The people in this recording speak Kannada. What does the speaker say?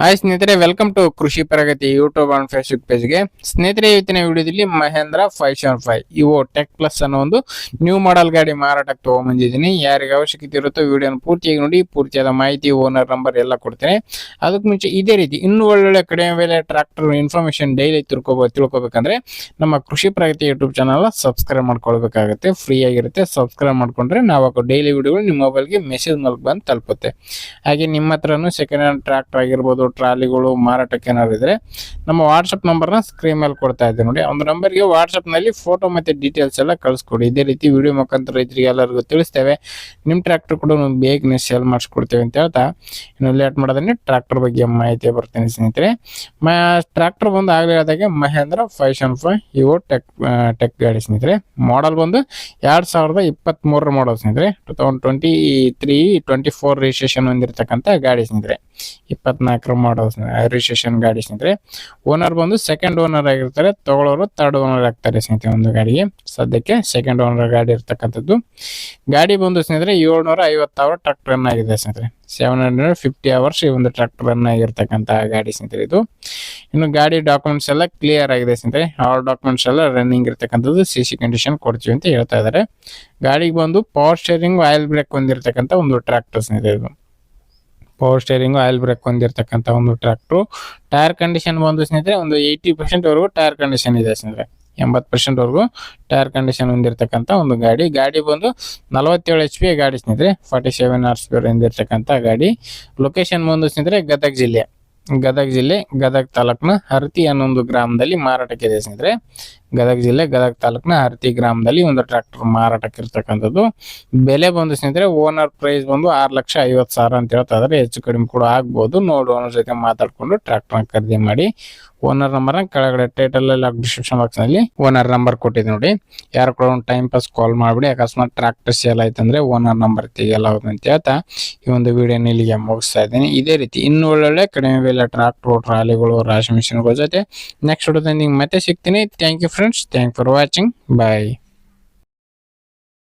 ಹಾಯ್ ಸ್ನೇಹಿತರೆ welcome to Krishi Pragati YouTube and Facebook ಪೇಜ್ಗೆ ಸ್ನೇಹಿತರೆ, ಇವತ್ತಿನ ವಿಡಿಯೋದಲ್ಲಿ ಮಹೇಂದ್ರ ಫೈವ್ ಸೆವೆನ್ ಫೈವ್ ಇವು ಟೆಕ್ ಪ್ಲಸ್ ಅನ್ನೋ ಒಂದು ನ್ಯೂ ಮಾಡೆಲ್ ಗಾಡಿ ಮಾರಾಟಕ್ಕೆ ತೊಗೊಂಬಂದಿದ್ದೀನಿ. ಯಾರಿಗೆ ಅವಶ್ಯಕತೆ ಇರುತ್ತೋ ವಿಡಿಯೋನ ಪೂರ್ತಿಯಾಗಿ ನೋಡಿ, ಪೂರ್ತಿಯಾದ ಮಾಹಿತಿ ಓನರ್ ನಂಬರ್ ಎಲ್ಲ ಕೊಡ್ತೇನೆ. ಅದಕ್ಕೆ ಮುಂಚೆ ಇದೇ ರೀತಿ ಇನ್ನೂ ಒಳ್ಳೊಳ್ಳೆ ಕಡಿಮೆ ಬೆಲೆ ಟ್ರಾಕ್ಟರ್ ಇನ್ಫಾರ್ಮೇಶನ್ ಡೈಲಿ ತಿಳ್ಕೊಬೋದು ತಿಳ್ಕೊಬೇಕಂದ್ರೆ ನಮ್ಮ Krishi Pragati YouTube channel subscribe ಮಾಡ್ಕೊಳ್ಬೇಕಾಗುತ್ತೆ. Free ಆಗಿರುತ್ತೆ. ಸಬ್ಸ್ಕ್ರೈಬ್ ಮಾಡ್ಕೊಂಡ್ರೆ ನಾವು ಡೈಲಿ ವಿಡಿಯೋಗಳು ನಿಮ್ಮ ಮೊಬೈಲ್ಗೆ ಮೆಸೇಜ್ ಮೂಲಕ ಬಂದು ತಲುಪುತ್ತೆ. ಹಾಗೆ ನಿಮ್ಮ ಹತ್ರನೂ ಸೆಕೆಂಡ್ ಹ್ಯಾಂಡ್ ಟ್ರಾಕ್ಟರ್ ಆಗಿರ್ಬೋದು ಟ್ರಾಲಿಗಳು, ಮಾರಾಟಕ್ಕೆ ಏನಾದ್ರು ಇದ್ರೆ ನಮ್ಮ ವಾಟ್ಸಪ್ ನಂಬರ್ನ ಸ್ಕ್ರೀನ್ ಮೇಲೆ ಕೊಡ್ತಾ ಇದ್ದೆ ನೋಡಿ. ಒಂದು ನಂಬರ್ಗೆ ವಾಟ್ಸಪ್ನಲ್ಲಿ ಫೋಟೋ ಮತ್ತು ಡೀಟೇಲ್ಸ್ ಎಲ್ಲ ಕಳಿಸ್ಕೊಡಿ. ಇದೇ ರೀತಿ ವಿಡಿಯೋ ಮುಖಾಂತರ ರೈತರಿಗೆ ಎಲ್ಲರಿಗೂ ತಿಳಿಸ್ತೇವೆ. ನಿಮ್ಮ ಟ್ರ್ಯಾಕ್ಟರ್ ಕೂಡ ಬೇಗನೆ ಸೇಲ್ ಮಾಡಿಸ್ಕೊಡ್ತೇವೆ ಅಂತ ಹೇಳ್ತಾ. ಇನ್ನು ಲೇಟ್ ಮಾಡೋದನ್ನೇ ಟ್ರ್ಯಾಕ್ಟರ್ ಬಗ್ಗೆ ಮಾಹಿತಿ ಬರ್ತೀನಿ ಸ್ನೇಹಿತರೆ. ಮ ಟ್ರ್ಯಾಕ್ಟರ್ ಬಂದು ಆಗಲೇ ಆದಾಗೆ ಮಹೇಂದ್ರ ಫೈವ್ ಸೆವೆನ್ ಫೈವ್ ಇವು ಟೆಕ್ ಟೆಕ್ ಗಾಡಿ ಸ್ನೇಹಿತರೆ. ಮಾಡಲ್ ಬಂದು ಎರಡು ಸಾವಿರದ ಇಪ್ಪತ್ತ್ಮೂರರ ಮಾಡಲ್ ಸ್ನೇಹಿತರೆ. Two thousand twenty three twenty four registration ಹೊಂದಿರತಕ್ಕಂಥ ಗಾಡಿ ಸ್ನೇಹಿತರೆ. ಇಪ್ಪತ್ನಾಲ್ಕರ ಮಾಡಲ್ ರಿಜಿಸ್ಟ್ರೇಷನ್ ಗಾಡಿ ಸ್ನೇಹಿತರೆ. ಓನರ್ ಬಂದು ಸೆಕೆಂಡ್ ಓನರ್ ಆಗಿರ್ತಾರೆ. ತಗೊಳ್ಳೋರು ತರ್ಡ್ ಓನರ್ ಆಗ್ತಾರೆ ಸ್ನೇಹಿತರೆ ಒಂದು ಗಾಡಿಗೆ. ಸದ್ಯಕ್ಕೆ ಸೆಕೆಂಡ್ ಓನರ್ ಗಾಡಿ ಇರ್ತಕ್ಕಂಥದ್ದು. ಗಾಡಿ ಬಂದು ಸ್ನೇಹಿತರೆ ಏಳ್ನೂರ ಐವತ್ತು ಅವರ್ ಟ್ರಕ್ ಆಗಿದೆ ಸ್ನೇಹಿತರೆ. ಸೆವೆನ್ ಹಂಡ್ರೆಡ್ ಫಿಫ್ಟಿ ಅವರ್ಸ್ ಈ ಒಂದು ಟ್ರಾಕ್ಟರ್ ರನ್ ಆಗಿರ್ತಕ್ಕಂಥ ಗಾಡಿ ಸ್ನೇಹಿತರೆ ಇದು. ಇನ್ನು ಗಾಡಿ ಡಾಕ್ಯುಮೆಂಟ್ಸ್ ಎಲ್ಲ ಕ್ಲಿಯರ್ ಆಗಿದೆ ಸ್ನೇಹಿತರೆ. ಆಲ್ ಡಾಕ್ಯುಮೆಂಟ್ಸ್ ಎಲ್ಲ ರನ್ನಿಂಗ್ ಇರ್ತಕ್ಕಂಥದ್ದು. ಸಿ ಸಿ ಕಂಡೀಷನ್ ಕೊಡ್ತೀವಿ ಅಂತ ಹೇಳ್ತಾ ಇದ್ದಾರೆ. ಗಾಡಿಗೆ ಬಂದು ಪವರ್ ಸ್ಟೇರಿಂಗ್ ಆಯಿಲ್ ಬ್ರೇಕ್ ಹೊಂದಿರತಕ್ಕಂಥ ಒಂದು ಟ್ರ್ಯಾಕ್ಟರ್ ಸ್ನೇಹಿತರೆ ಇದು. ಪವರ್ ಸ್ಟೇರಿಂಗು ಆಯಿಲ್ ಬ್ರೇಕ್ ಹೊಂದಿರತಕ್ಕಂಥ ಒಂದು ಟ್ರ್ಯಾಕ್ಟ್ರು ಟೈರ್ ಕಂಡೀಷನ್ ಬಂದು ಸ್ನೇಹಿತರೆ, ಒಂದು ಏಯ್ಟಿ ಪರ್ಸೆಂಟ್ವರೆಗೂ ಟೈರ್ ಕಂಡೀಷನ್ ಇದೆ ಸ್ನೇಹಿತರೆ. ಎಂಬತ್ತು ಪರ್ಸೆಂಟ್ವರೆಗೂ ಟೈರ್ ಕಂಡೀಷನ್ ಹೊಂದಿರತಕ್ಕಂಥ ಒಂದು ಗಾಡಿ. ಗಾಡಿ ಬಂದು ನಲವತ್ತೇಳು ಎಚ್ ಪಿ ಗಾಡಿ ಸ್ನೇಹಿತರೆ. ಫಾರ್ಟಿ ಸೆವೆನ್ ಆರ್ಸ್ ಪಿ ಗಾಡಿ. ಲೊಕೇಶನ್ ಬಂದು ಸ್ನೇಹಿತರೆ ಗದಗ ಜಿಲ್ಲೆ. ಗದಗ ಜಿಲ್ಲೆ ಗದಗ ತಾಲೂಕ್ನ ಹರತಿ ಅನ್ನೊಂದು ಗ್ರಾಮದಲ್ಲಿ ಮಾರಾಟಕ್ಕಿದೆ ಸ್ನೇಹಿತರೆ. ಗದಗ ಜಿಲ್ಲೆ ಗದಗ ತಾಲೂಕ್ನ ಹರತಿ ಗ್ರಾಮದಲ್ಲಿ ಒಂದು ಟ್ರ್ಯಾಕ್ಟರ್ ಮಾರಾಟಕ್ಕೆ ಇರ್ತಕ್ಕಂಥದ್ದು ಬೆಲೆ ಬಂದು ಸ್ನೇಹಿತರೆ, ಓನರ್ ಪ್ರೈಸ್ ಬಂದು ಆರು ಲಕ್ಷ ಐವತ್ತು ಸಾವಿರ ಅಂತ ಹೇಳ್ತಾ ಇದ್ದಾರೆ ಹೆಚ್ಚು ಕಡಿಮೆ ಕೂಡ ಆಗ್ಬೋದು. ನೋಡಿ ಓನರ್ ಜೊತೆ ಮಾತಾಡಿಕೊಂಡು ಟ್ರ್ಯಾಕ್ಟರ್ನ ಖರೀದಿ ಮಾಡಿ ಓನರ್ ನಂಬರ್ನ ಕೆಳಗಡೆ ಟೈಟಲ್ ಅಲ್ಲಿ ಡಿಸ್ಕ್ರಿಪ್ಷನ್ ಬಾಕ್ಸ್ನಲ್ಲಿ ಓನರ್ ನಂಬರ್ ಕೊಟ್ಟಿದ್ದೆ ನೋಡಿ. ಯಾರು ಕೂಡ ಒಂದು ಟೈಮ್ ಪಾಸ್ ಕಾಲ್ ಮಾಡಿಬಿಡಿ, ಅಕಸ್ಮಾತ್ ಟ್ರ್ಯಾಕ್ಟರ್ ಸೇಲ್ ಆಯ್ತಂದ್ರೆ ಓನರ್ ನಂಬರ್ ತೆಗೆಯಲ್ಲ ಅಂತ ಹೇಳ್ತಾ ಈ ಒಂದು ವಿಡಿಯೋನ ಇಲ್ಲಿಗೆ ಮುಗಿಸ್ತಾ ಇದ್ದೀನಿ. ಇದೇ ರೀತಿ ಇನ್ನು ಒಳ್ಳೊಳ್ಳೆ ಕಡಿಮೆ ಬೆಲೆ ಟ್ರಾಕ್ಟರ್ ಟ್ರಾಲಿಗಳು ರಾಶಿ ಮಿಷಿನ್ಗಳ ಜೊತೆ ನೆಕ್ಸ್ಟ್ ವಿಡಿಯೋದಲ್ಲಿ ಮತ್ತೆ ಸಿಗ್ತೀನಿ. Thank you friends thank for watching bye